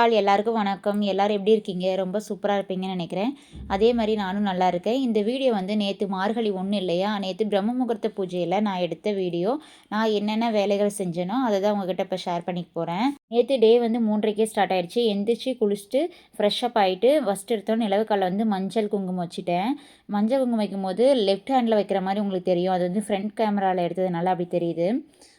All எல்லாருக்கும் வணக்கம். எல்லோரும் எப்படி இருக்கீங்க? ரொம்ப சூப்பராக இருப்பீங்கன்னு நினைக்கிறேன். அதே மாதிரி நானும் நல்லா இருக்கேன். இந்த வீடியோ வந்து நேற்று மார்கழி ஒன்றும் இல்லையா? நேற்று பிரம்ம முகூர்த்த பூஜையில் நான் எடுத்த வீடியோ. நான் என்னென்ன வேலைகள் செஞ்சேனோ அதை தான் உங்ககிட்ட இப்போ ஷேர் பண்ணிக்க போகிறேன் நேற்று டே வந்து மூன்றரைக்கே ஸ்டார்ட் ஆகிடுச்சு எந்திரிச்சு குளிச்சுட்டு ஃப்ரெஷ்ஷப் ஆகிட்டு ஃபஸ்ட் எடுத்தோம் நிலவுக்கால வந்து மஞ்சள் குங்குமம் வச்சுட்டேன். மஞ்சள் குங்குமம் வைக்கும் போது லெஃப்ட் ஹேண்டில் வைக்கிற மாதிரி உங்களுக்கு தெரியும். அது வந்து ஃப்ரண்ட் கேமராவில் எடுத்ததுனால அப்படி தெரியுது.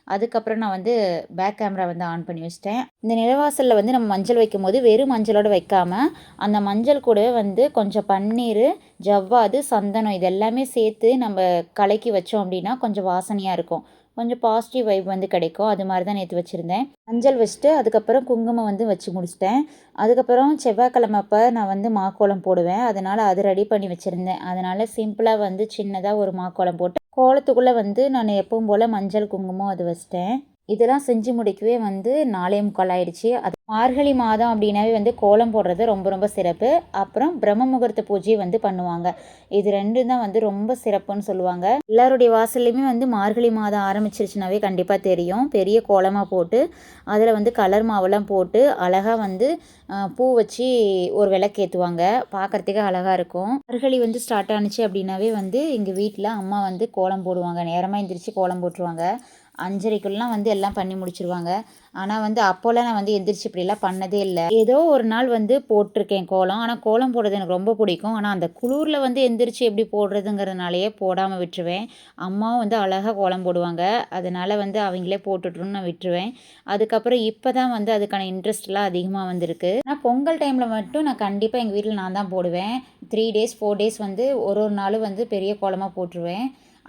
அதுக்கப்புறம் நான் வந்து பேக் கேமரா வந்து ஆன் பண்ணி வச்சிட்டேன். இந்த நிலவாசலில் வந்து நம்ம மஞ்சள் வைக்கும் போது வெறும் மஞ்சளோடு வைக்காமல் அந்த மஞ்சள் கூட வந்து கொஞ்சம் பன்னீர் ஜவ்வாது சந்தனம் இது எல்லாமே சேர்த்து நம்ம கலக்கி வச்சோம் அப்படின்னா கொஞ்சம் வாசனையாக இருக்கும். கொஞ்சம் பாசிட்டிவ் வைப் வந்து கிடைக்கும். அது மாதிரி தான் நேற்று வச்சுருந்தேன். மஞ்சள் வச்சுட்டு அதுக்கப்புறம் குங்குமம் வந்து வச்சு முடிச்சிட்டேன். அதுக்கப்புறம் செவ்வாய்க்கிழமை அப்போ நான் வந்து மாக்கோளம் போடுவேன். அதனால் அது ரெடி பண்ணி வச்சுருந்தேன். அதனால் சிம்பிளாக வந்து சின்னதாக ஒரு மாக்கோளம் போட்டு கோலத்துக்குள்ளே வந்து நான் எப்பவும் போல் மஞ்சள் குங்குமம் அது வச்சிட்டேன். இதெல்லாம் செஞ்சு முடிக்கவே வந்து நாலே முக்கால் ஆயிடுச்சு. அது மார்கழி மாதம் அப்படின்னாவே வந்து கோலம் போடுறது ரொம்ப ரொம்ப சிறப்பு. அப்புறம் பிரம்ம முகூர்த்த பூஜை வந்து பண்ணுவாங்க. இது ரெண்டும் தான் வந்து ரொம்ப சிறப்புன்னு சொல்லுவாங்க. எல்லாருடைய வாசல்லையுமே வந்து மார்கழி மாதம் ஆரம்பிச்சிருச்சுனாவே கண்டிப்பாக தெரியும். பெரிய கோலமாக போட்டு அதில் வந்து கலர் மாவெல்லாம் போட்டு அழகாக வந்து பூ வச்சு ஒரு விளக்கேற்றுவாங்க பார்க்குறதுக்கு அழகாக இருக்கும். மார்கழி வந்து ஸ்டார்ட் ஆனிச்சு அப்படின்னாவே வந்து எங்கள் வீட்டில் அம்மா வந்து கோலம் போடுவாங்க. நேரமாக எந்திரிச்சு கோலம் போட்டுருவாங்க. அஞ்சரைக்குள்ளலாம் வந்து எல்லாம் பண்ணி முடிச்சிருவாங்க. ஆனால் வந்து அப்போல்லாம் நான் வந்து எந்திரிச்சு இப்படிலாம் பண்ணதே இல்லை. ஏதோ ஒரு நாள் வந்து போட்டிருக்கேன் கோலம். ஆனால் கோலம் போடுறது எனக்கு ரொம்ப பிடிக்கும். ஆனால் அந்த குளிரில் வந்து எந்திரிச்சு எப்படி போடுறதுங்கிறதுனாலையே போடாமல் விட்டுருவேன். அம்மாவும் வந்து அழகாக கோலம் போடுவாங்க. அதனால் வந்து அவங்களே போட்டுட்ருன்னு நான் விட்டுருவேன். அதுக்கப்புறம் இப்போ தான் வந்து அதுக்கான இன்ட்ரெஸ்ட்லாம் அதிகமாக வந்திருக்கு. ஆனால் பொங்கல் டைமில் மட்டும் நான் கண்டிப்பாக எங்கள் வீட்டில் நான் தான் போடுவேன். த்ரீ டேஸ் ஃபோர் டேஸ் வந்து ஒரு ஒரு நாளும் வந்து பெரிய கோலமாக போட்டுருவேன்.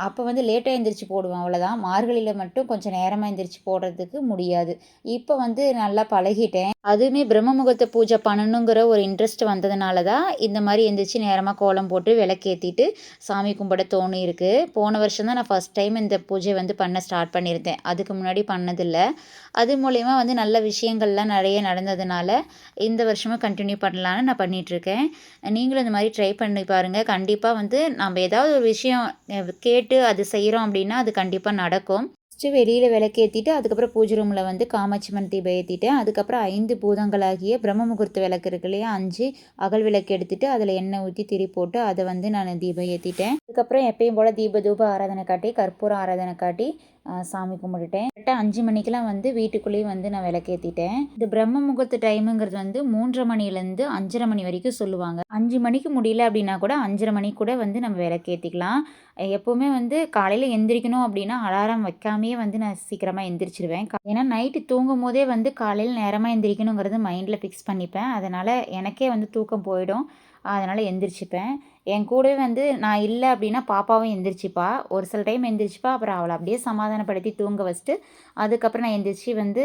அப்போ வந்து லேட்டாக எழுந்திரிச்சி போடுவேன் அவ்வளோதான் மார்கழியில் மட்டும் கொஞ்சம் நேரமாக எழுந்திரிச்சி போடுறதுக்கு முடியாது. இப்போ வந்து நல்லா பழகிட்டேன். அதுவுமே பிரம்ம முகூர்த்த பூஜை பண்ணணுங்கிற ஒரு இன்ட்ரெஸ்ட் வந்ததுனால தான் இந்த மாதிரி எழுந்திரிச்சி நேரமாக கோலம் போட்டு விளக்கேற்றிட்டு சாமி கும்பிட தோணி இருக்குது போன வருஷம் தான் நான் ஃபஸ்ட் டைம் இந்த பூஜை வந்து பண்ண ஸ்டார்ட் பண்ணியிருந்தேன். அதுக்கு முன்னாடி பண்ணதில்லை. அது மூலயமா வந்து நல்ல விஷயங்கள்லாம் நிறைய நடந்ததுனால இந்த வருஷமும் கண்டினியூ பண்ணலான்னு நான் பண்ணிகிட்ருக்கேன் நீங்களும் இந்த மாதிரி ட்ரை பண்ணி பாருங்கள் கண்டிப்பாக வந்து நம்ம ஏதாவது ஒரு விஷயம் கேட்டு கேட்டு அது செய்கிறோம் அப்படின்னா அது கண்டிப்பாக நடக்கும். ஃபஸ்ட்டு வெளியில் விளக்கேற்றிட்டு அதுக்கப்புறம் பூஜை ரூமில் வந்து காமாட்சிமன் தீபம் ஏற்றிட்டேன் அதுக்கப்புறம் ஐந்து பூதங்களாகிய பிரம்ம முகூர்த்த விளக்கு இருக்கு இல்லையா அஞ்சு அகல் விளக்கு எடுத்துகிட்டு அதில் எண்ணெய் ஊற்றி திரி போட்டு அதை வந்து நான் தீபம் ஏற்றிட்டேன் அதுக்கப்புறம் எப்பயும் போல் தீப தூப ஆராதனை காட்டி கற்பூர ஆராதனை காட்டி சாமி கும்பிட்டுட்டேன். கரெக்டாக அஞ்சு மணிக்கெலாம் வந்து வீட்டுக்குள்ளேயே வந்து நான் விளக்கேற்றிட்டேன் இந்த பிரம்ம முகூர்த்த டைமுங்கிறது வந்து மூன்றரை மணிலேருந்து அஞ்சரை மணி வரைக்கும் சொல்லுவாங்க. அஞ்சு மணிக்கு முடியல அப்படின்னா கூட அஞ்சரை மணி கூட வந்து நம்ம விளக்கேற்றிக்கலாம் எப்போவுமே வந்து காலையில் எந்திரிக்கணும் அப்படின்னா அலாரம் வைக்காமையே வந்து நான் சீக்கிரமாக எந்திரிச்சிருவேன். ஏன்னா நைட்டு தூங்கும் போதே வந்து காலையில் நேரமாக எந்திரிக்கணுங்கிறது மைண்டில் ஃபிக்ஸ் பண்ணிப்பேன். அதனால் எனக்கே வந்து தூக்கம் போயிடும். அதனால் எந்திரிச்சுப்பேன். என் கூடவே வந்து நான் இல்லை அப்படின்னா பாப்பாவும் எந்திரிச்சிப்பா. ஒரு சில டைம் எந்திரிச்சிப்பா. அப்புறம் அவளை அப்படியே சமாதானப்படுத்தி தூங்க வச்சுட்டு அதுக்கப்புறம் நான் எந்திரிச்சு வந்து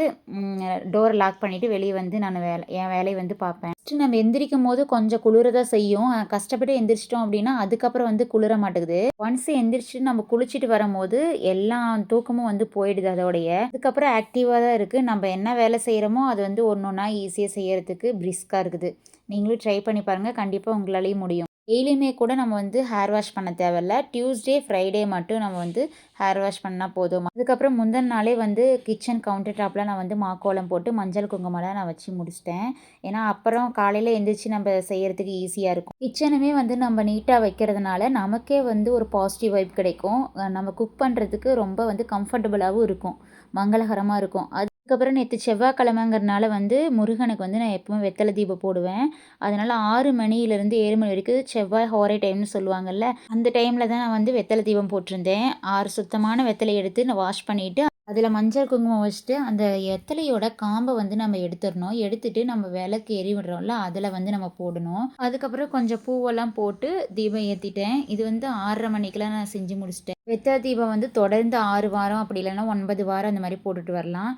டோரை லாக் பண்ணிவிட்டு வெளியே வந்து நான் வேலை என் வேலையை வந்து பார்ப்பேன். ஃபஸ்ட்டு நம்ம எந்திரிக்கும் போது கொஞ்சம் குளிரதான் செய்யும். கஷ்டப்பட்டு எந்திரிச்சிட்டோம் அப்படின்னா அதுக்கப்புறம் வந்து குளிர மாட்டேங்குது ஒன்ஸ் எந்திரிச்சு நம்ம குளிச்சுட்டு வரும்போது எல்லா தூக்கமும் வந்து போயிடுது அதோடைய. அதுக்கப்புறம் ஆக்டிவாக தான் இருக்குது நம்ம என்ன வேலை செய்கிறோமோ அது வந்து ஒன்று ஒன்றா ஈஸியாக செய்கிறதுக்கு பிரிஸ்காக இருக்குது. நீங்களும் ட்ரை பண்ணி பாருங்கள் கண்டிப்பாக உங்களாலேயும் முடியும். டெய்லியுமே கூட நம்ம வந்து ஹேர் வாஷ் பண்ண தேவையில்ல. டியூஸ்டே ஃப்ரைடே மட்டும் நம்ம வந்து ஹேர் வாஷ் பண்ணால் போதும். அதுக்கப்புறம் முந்தின நாளே வந்து கிச்சன் கவுண்டர் டாப்பில் நான் வந்து மாக்கோலம் போட்டு மஞ்சள் குங்குமம்லாம் நான் வச்சு முடிச்சிட்டேன். ஏன்னா அப்புறம் காலையில் எழுந்திரிச்சு நம்ம செய்கிறதுக்கு ஈஸியாக இருக்கும். கிச்சனுமே வந்து நம்ம நீட்டாக வைக்கிறதுனால நமக்கே வந்து ஒரு பாசிட்டிவ் வைப் கிடைக்கும். நம்ம குக் பண்ணுறதுக்கு ரொம்ப வந்து கம்ஃபர்டபுளாகவும் இருக்கும். மங்களகரமாக இருக்கும். அது அதுக்கப்புறம் நேற்று செவ்வாய்க்கிழமைங்கிறனால வந்து முருகனுக்கு வந்து நான் எப்பவுமே வெத்தலை தீபம் போடுவேன். அதனால் ஆறு மணியிலேருந்து ஏழு மணி வரைக்கும் செவ்வாய் ஹோரை டைம்னு சொல்லுவாங்கல்ல அந்த டைமில் தான் நான் வந்து வெத்தலை தீபம் போட்டிருந்தேன். ஆறு சுத்தமான வெத்தலை எடுத்து நான் வாஷ் பண்ணிவிட்டு அதில் மஞ்சள் குங்குமம் வச்சுட்டு அந்த எத்தலையோட காம்பை வந்து நம்ம எடுத்துடணும். எடுத்துட்டு நம்ம விளக்கு எரி விடுறோம்ல அதில் வந்து நம்ம போடணும். அதுக்கப்புறம் கொஞ்சம் பூவெல்லாம் போட்டு தீபம் ஏற்றிட்டேன் இது வந்து ஆறரை மணிக்கெலாம் நான் செஞ்சு முடிச்சிட்டேன். வெத்தலை தீபம் வந்து தொடர்ந்து ஆறு வாரம் அப்படி இல்லைன்னா ஒன்பது வாரம் அந்த மாதிரி போட்டுட்டு வரலாம்.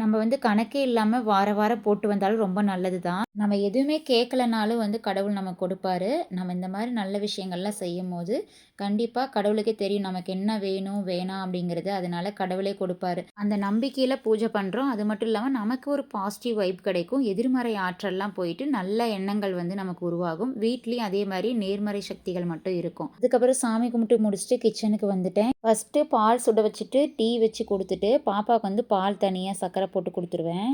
நம்ம வந்து கணக்கே இல்லாமல் வார வாரம் போட்டு வந்தாலும் ரொம்ப நல்லது தான் நம்ம எதுவுமே கேட்கலனாலும் வந்து கடவுள் நம்ம கொடுப்பாரு. நம்ம இந்த மாதிரி நல்ல விஷயங்கள்லாம் செய்யும் போது கண்டிப்பாக கடவுளுக்கே தெரியும் நமக்கு என்ன வேணும் வேணாம் அப்படிங்கிறது. அதனால கடவுளே கொடுப்பாரு. அந்த நம்பிக்கையில் பூஜை பண்ணுறோம் அது மட்டும் இல்லாமல் நமக்கு ஒரு பாசிட்டிவ் வைப் கிடைக்கும். எதிர்மறை ஆற்றல்லாம் போயிட்டு நல்ல எண்ணங்கள் வந்து நமக்கு உருவாகும். வீட்லேயும் அதே மாதிரி நேர்மறை சக்திகள் மட்டும் இருக்கும். அதுக்கப்புறம் சாமி கும்பிட்டு முடிச்சுட்டு கிச்சனுக்கு வந்துட்டேன். ஃபஸ்ட்டு பால் சுட வச்சுட்டு டீ வச்சு கொடுத்துட்டு பாப்பாவுக்கு வந்து பால் தனியாக சர்க்கரை போட்டு கொடுத்துருவேன்.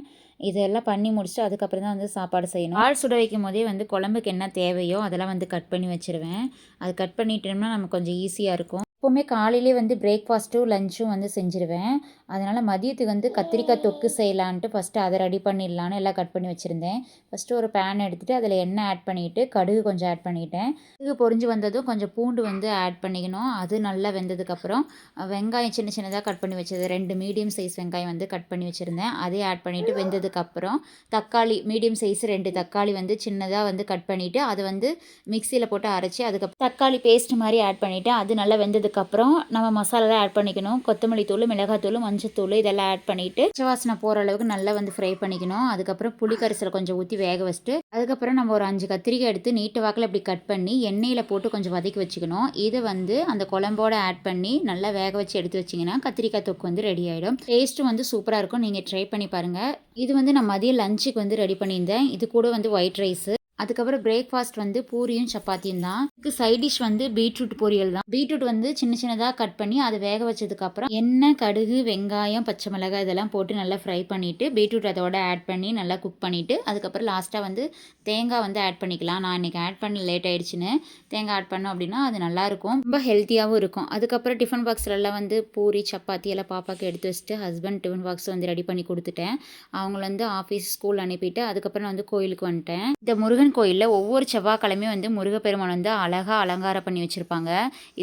இதெல்லாம் பண்ணி முடிச்சுட்டு அதுக்கப்புறம் தான் வந்து சாப்பாடு செய்யணும். ஆள் சுட வைக்கும் போதே வந்து குழம்புக்கு என்ன தேவையோ அதெல்லாம் வந்து கட் பண்ணி வச்சுருவேன். அது கட் பண்ணிட்டோம்னா நமக்கு கொஞ்சம் ஈஸியாக இருக்கும். எப்போவுமே காலையிலே வந்து பிரேக்ஃபாஸ்ட்டும் லஞ்சும் வந்து செஞ்சுருவேன். அதனால் மதியத்துக்கு வந்து கத்திரிக்காய் தொக்கு செய்யலான்ட்டு ஃபஸ்ட்டு அதை ரெடி பண்ணிடலான்னு எல்லாம் கட் பண்ணி வச்சுருந்தேன். ஃபஸ்ட்டு ஒரு பேன் எடுத்துகிட்டு அதில் எண்ணெய் ஆட் பண்ணிவிட்டு கடுகு கொஞ்சம் ஆட் பண்ணிட்டேன். கடுகு பொறிஞ்சு வந்ததும் கொஞ்சம் பூண்டு வந்து ஆட் பண்ணிக்கணும். அது நல்லா வெந்ததுக்கப்புறம் வெங்காயம் சின்ன சின்னதாக கட் பண்ணி வச்சது ரெண்டு மீடியம் சைஸ் வெங்காயம் வந்து கட் பண்ணி வச்சுருந்தேன். அதே ஆட் பண்ணிவிட்டு வெந்ததுக்கப்புறம் தக்காளி மீடியம் சைஸ் ரெண்டு தக்காளி வந்து சின்னதாக வந்து கட் பண்ணிவிட்டு அதை வந்து மிக்சியில் போட்டு அரைச்சி அதுக்கப்புறம் தக்காளி பேஸ்ட் மாதிரி ஆட் பண்ணிவிட்டு அது நல்லா வெந்தது வந்ததுக்கப்புறம் நம்ம மசாலாலாம் ஆட் பண்ணிக்கணும். கொத்தமல்லி தூள் மிளகாத்தூள் மஞ்சத்தூள் இதெல்லாம் ஆட் பண்ணிவிட்டு வாசனை போகிற அளவுக்கு நல்லா வந்து ஃப்ரை பண்ணிக்கணும். அதுக்கப்புறம் புளி கரிசலை கொஞ்சம் ஊற்றி வேக வச்சுட்டு அதுக்கப்புறம் நம்ம ஒரு அஞ்சு கத்திரிக்காய் எடுத்து நீட்டு வாக்கில் இப்படி கட் பண்ணி எண்ணெயில் போட்டு கொஞ்சம் வதக்கி வச்சுக்கணும். இதை வந்து அந்த குழம்போட ஆட் பண்ணி நல்லா வேக வச்சு எடுத்து வச்சிங்கன்னா கத்திரிக்காய் தொக்கு வந்து ரெடி ஆகிடும் டேஸ்ட்டும் வந்து சூப்பராக இருக்கும். நீங்கள் ட்ரை பண்ணி பாருங்கள் இது வந்து நான் மதியம் லஞ்சுக்கு வந்து ரெடி பண்ணியிருந்தேன். இது கூட வந்து ஒயிட் ரைஸு அதுக்கப்புறம் பிரேக்ஃபாஸ்ட் வந்து பூரியும் சப்பாத்தியும் தான். இதுக்கு சைட் டிஷ் வந்து பீட்ரூட் பொரியல் தான். பீட்ரூட் வந்து சின்ன சின்னதாக கட் பண்ணி அதை வேக வச்சதுக்கப்புறம் எண்ணெய் கடுகு வெங்காயம் பச்சை மிளகாய் இதெல்லாம் போட்டு நல்லா ஃப்ரை பண்ணிவிட்டு பீட்ரூட் அதோட ஆட் பண்ணி நல்லா குக் பண்ணிவிட்டு அதுக்கப்புறம் லாஸ்ட்டாக வந்து தேங்காய் வந்து ஆட் பண்ணிக்கலாம். நான் இன்றைக்கி ஆட் பண்ண லேட் ஆயிடுச்சுன்னு. தேங்காய் ஆட் பண்ணோம் அப்படின்னா அது நல்லாயிருக்கும் ரொம்ப ஹெல்த்தியாகவும் இருக்கும். அதுக்கப்புறம் டிஃபன் பாக்ஸ்லலாம் வந்து பூரி சப்பாத்தி எல்லாம் பாப்பாவுக்கு எடுத்து வச்சுட்டு ஹஸ்பண்ட் டிஃபன் பாக்ஸ் வந்து ரெடி பண்ணி கொடுத்துட்டேன். அவங்கள வந்து ஆஃபீஸ் ஸ்கூல் அனுப்பிட்டு அதுக்கப்புறம் நான் வந்து கோயிலுக்கு வந்துட்டேன். இந்த முருகன் முருகன் கோயிலில் ஒவ்வொரு செவ்வாய்க்கிழமையும் வந்து முருகப்பெருமான் வந்து அழகாக அலங்காரம் பண்ணி வச்சுருப்பாங்க.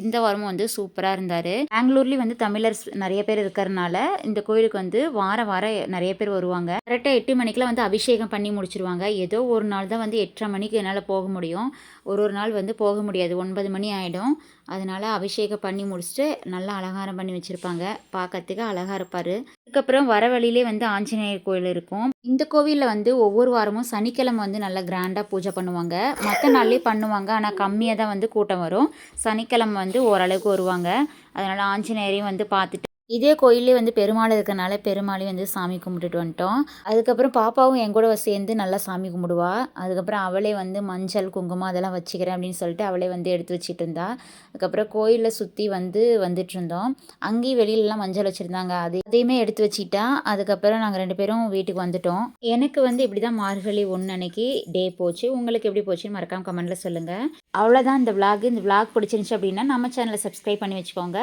இந்த வாரமும் வந்து சூப்பராக இருந்தார். பெங்களூர்லேயும் வந்து தமிழர்ஸ் நிறைய பேர் இருக்கிறனால இந்த கோயிலுக்கு வந்து வார வாரம் நிறைய பேர் வருவாங்க. கரெக்டாக எட்டு மணிக்கெலாம் வந்து அபிஷேகம் பண்ணி முடிச்சிருவாங்க. ஏதோ ஒரு நாள் தான் வந்து எட்டரை மணிக்கு என்னால் போக முடியும். ஒரு ஒரு நாள் வந்து போக முடியாது. ஒன்பது மணி ஆகிடும் அதனால் அபிஷேகம் பண்ணி முடிச்சுட்டு நல்லா அலங்காரம் பண்ணி வச்சுருப்பாங்க. பார்க்கறதுக்கு அழகாக இருப்பார். அதுக்கப்புறம் வர வழியிலே வந்து ஆஞ்சநேயர் கோயில் இருக்கும். இந்த கோவிலில் வந்து ஒவ்வொரு வாரமும் சனிக்கிழமை வந்து நல்லா கிராண்டாக பூஜை பண்ணுவாங்க. மற்ற நாள்லேயே பண்ணுவாங்க. ஆனால் கம்மியாக தான் வந்து கூட்டம் வரும். சனிக்கிழமை வந்து ஓரளவுக்கு வருவாங்க. அதனால் ஆஞ்சநேயரையும் வந்து பார்த்துட்டு இதே கோயிலே வந்து பெருமாள் இருக்கனால பெருமாளையும் வந்து சாமி கும்பிட்டுட்டு வந்துட்டோம். அதுக்கப்புறம் பாப்பாவும் என் கூட சேர்ந்து நல்லா சாமி கும்பிடுவா. அதுக்கப்புறம் அவளே வந்து மஞ்சள் குங்குமம் அதெல்லாம் வச்சுக்கிறேன் அப்படின்னு சொல்லிட்டு அவளே வந்து எடுத்து வச்சுட்டு இருந்தா. அதுக்கப்புறம் கோயிலில் சுற்றி வந்து வந்துட்டு இருந்தோம். அங்கேயும் வெளியிலலாம் மஞ்சள் வச்சுருந்தாங்க. அது அதையுமே எடுத்து வச்சுட்டா. அதுக்கப்புறம் நாங்கள் ரெண்டு பேரும் வீட்டுக்கு வந்துட்டோம். எனக்கு வந்து இப்படி தான் மார்கழி ஒன்று அன்னைக்கு டே போச்சு. உங்களுக்கு எப்படி போச்சுன்னு மறக்காம கமெண்ட்டில் சொல்லுங்கள் அவ்வளோதான் இந்த விளாக் இந்த விளாக் பிடிச்சிருந்துச்சு அப்படின்னா நம்ம சேனலை சப்ஸ்கிரைப் பண்ணி வச்சுக்கோங்க.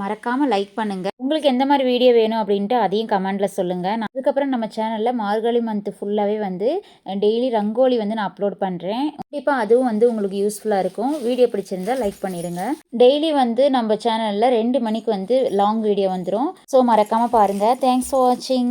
மறக்காமல் லைக் பண்ணுங்கள் உங்களுக்கு எந்த மாதிரி வீடியோ வேணும் அப்படின்ட்டு அதையும் கமெண்ட்டில் சொல்லுங்கள் நான் அதுக்கப்புறம் நம்ம சேனலில் மார்கழி மந்த் ஃபுல்லாகவே வந்து டெய்லி ரங்கோலி வந்து நான் அப்லோட் பண்ணுறேன் கண்டிப்பாக அதுவும் வந்து உங்களுக்கு யூஸ்ஃபுல்லாக இருக்கும். வீடியோ பிடிச்சிருந்தா லைக் பண்ணிடுங்க. டெய்லி வந்து நம்ம சேனலில் ரெண்டு மணிக்கு வந்து லாங் வீடியோ வந்துடும் ஸோ மறக்காமல் பாருங்கள் தேங்க்ஸ் ஃபார் வாட்சிங்